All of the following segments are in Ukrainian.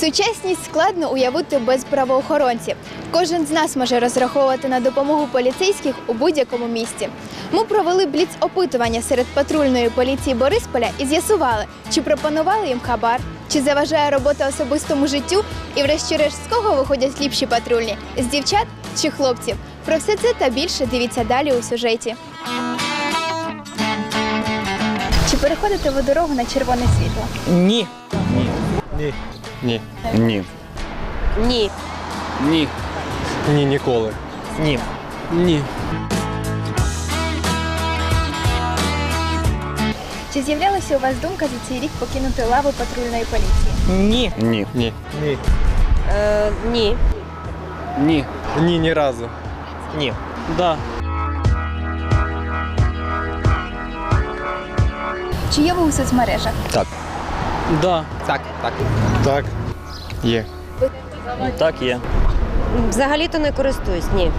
Сучасність складно уявити без правоохоронців. Кожен з нас може розраховувати на допомогу поліцейських у будь-якому місті. Ми провели бліц-опитування серед патрульної поліції Борисполя і з'ясували, чи пропонували їм хабар, чи заважає робота особистому життю, і врешті-решт з кого виходять ліпші патрульні з дівчат чи хлопців. Про все це та більше дивіться далі у сюжеті. Чи переходите ви дорогу на червоне світло? Ні. Ні. Ні. Ні. Ні. Ні. Ні. Ні, ніколи. Ні. Ні. Чи з'являлася у вас думка за цей рік покинути лаву патрульної поліції? Ні. Ні. Ні. Ні. Е, ні. Ні. Ні, ні разу. Ні. Да. Чи є ви у соцмережах? Так. Да. Так, так. Так. Є. Так, є. Взагалі-то не користуюсь, ні.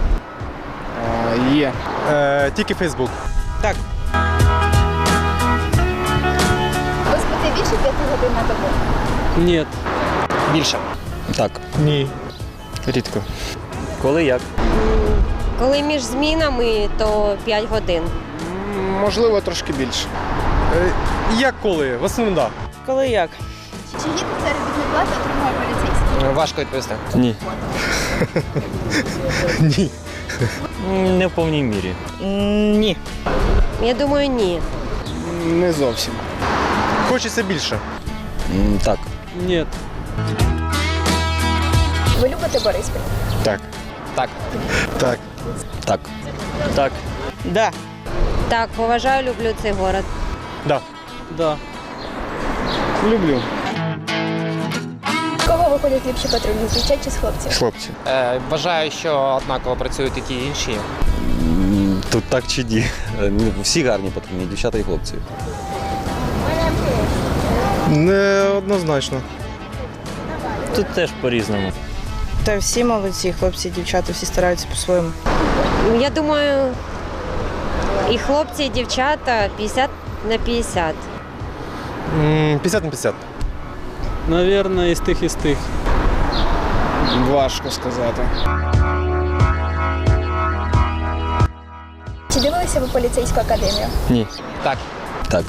А, є. Е, тільки Фейсбук. Так. Ви спите більше п'яти годин на добу? Ні. Більше. Так. Ні. Рідко. Коли як? Коли між змінами, то 5 годин. Можливо, трошки більше. Е, як коли? В основному да. Коли як? Чи гідну заробітну плату отримує поліцейський? Важко відповісти. Ні. Ні. Не в повній мірі. Ні. Я думаю, ні. Не зовсім. Хочеться більше. Так. Ні. Ви любите Бориспіль? Так. Так. Так. Так. Так. Да. Так, поважаю, люблю цей город. Да. Да. Люблю. Кого виходять ліпші патрульні дівчат чи з хлопців? Хлопці. Е, вважаю, що однаково працюють і ті і інші. Тут так чи ні. Е, ну, Всі гарні патрульні, дівчата і хлопці. Неоднозначно. Тут теж по-різному. Та всі молодці, хлопці, дівчата, всі стараються по-своєму. Я думаю, і хлопці, і дівчата 50 на 50. М, 50 на 50. Наверное, із тих, із тих. Важко сказати. Чи дивилися ви поліцейську академію? Ні. Так. Так.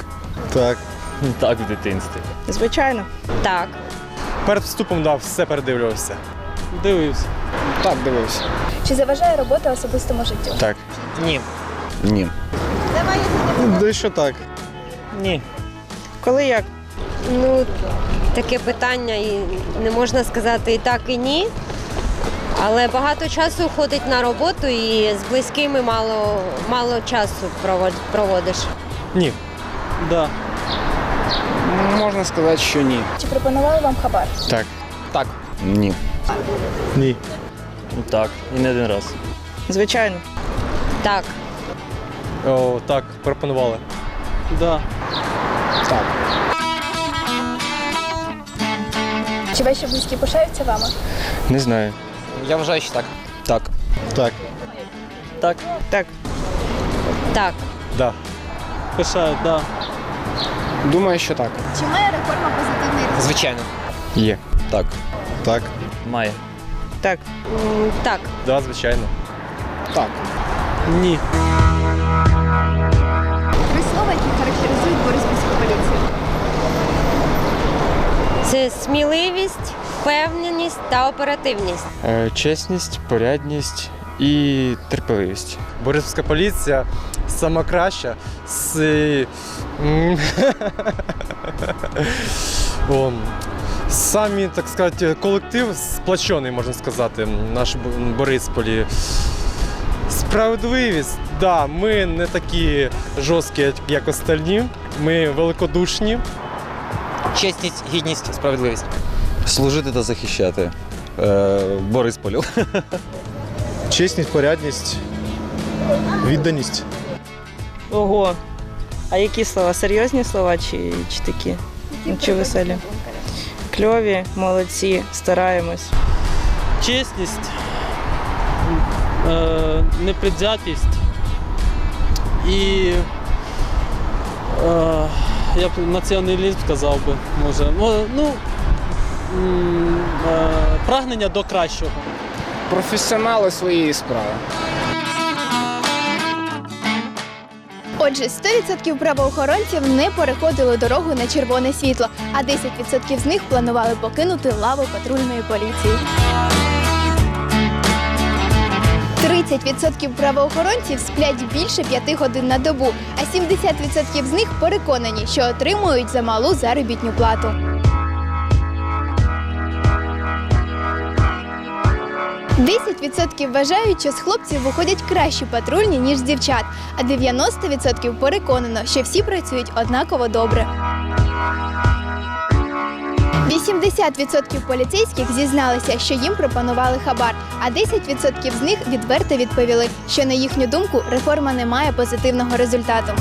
Так. Так, в дитинстві. Звичайно. Так. Перед вступом да, все передивлювався. Дивився. Так, дивився. Чи заважає робота особистому життю? Так. Ні. Ні. Дещо так. Ні. Коли як? Ну, таке питання і не можна сказати і так, і ні. Але багато часу ходить на роботу і з близькими мало, мало часу проводиш. Ні. Да. Можна сказати, що ні. Чи пропонували вам хабар? Так. Так. Ні. Ні. Так. І не один раз. Звичайно. Так. О, так, пропонували. Да. Так. Чи ваші близькі пишаються вами? Не знаю. Я вважаю, що так. Так. Так. Так. Так. Так. Да. Пишають, да. Думаю, що так. Чи має реформа позитивний результат? Звичайно. Є. Так. Так. Має. Так. Так. Да, звичайно. Так. Ні. Сміливість, впевненість та оперативність. Е, Чесність, порядність і терпеливість. Бориспільська поліція сама краща. З... самі, так сказати, колектив сплочений, можна сказати, наш Борисполі. Справедливість, да, ми не такі жорсткі, як- як остальні. Ми великодушні. Чесність, гідність, справедливість. Служити та захищати. Е, Борисполю. Чесність, порядність, відданість. Ого. А які слова? Серйозні слова чи, чи такі? Чи веселі? Кльові, молодці, стараємось. Чесність, е, непредвзятість і е, я б націоналізм сказав би, може. Ну, ну е, прагнення до кращого. Професіонали своєї справи. Отже, 100% правоохоронців не переходили дорогу на червоне світло, а 10% з них планували покинути лаву патрульної поліції. 30% правоохоронців сплять більше 5 годин на добу, а 70% з них переконані, що отримують замалу заробітну плату. Десять відсотків вважають, що з хлопців виходять кращі патрульні, ніж з дівчат, а 90% переконано, що всі працюють однаково добре. 80% поліцейських зізналися, що їм пропонували хабар, а 10% з них відверто відповіли, що на їхню думку реформа не має позитивного результату.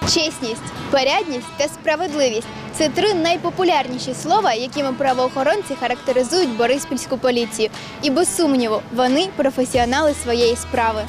Чесність, порядність та справедливість це три найпопулярніші слова, якими правоохоронці характеризують Бориспільську поліцію. І без сумніву, вони професіонали своєї справи.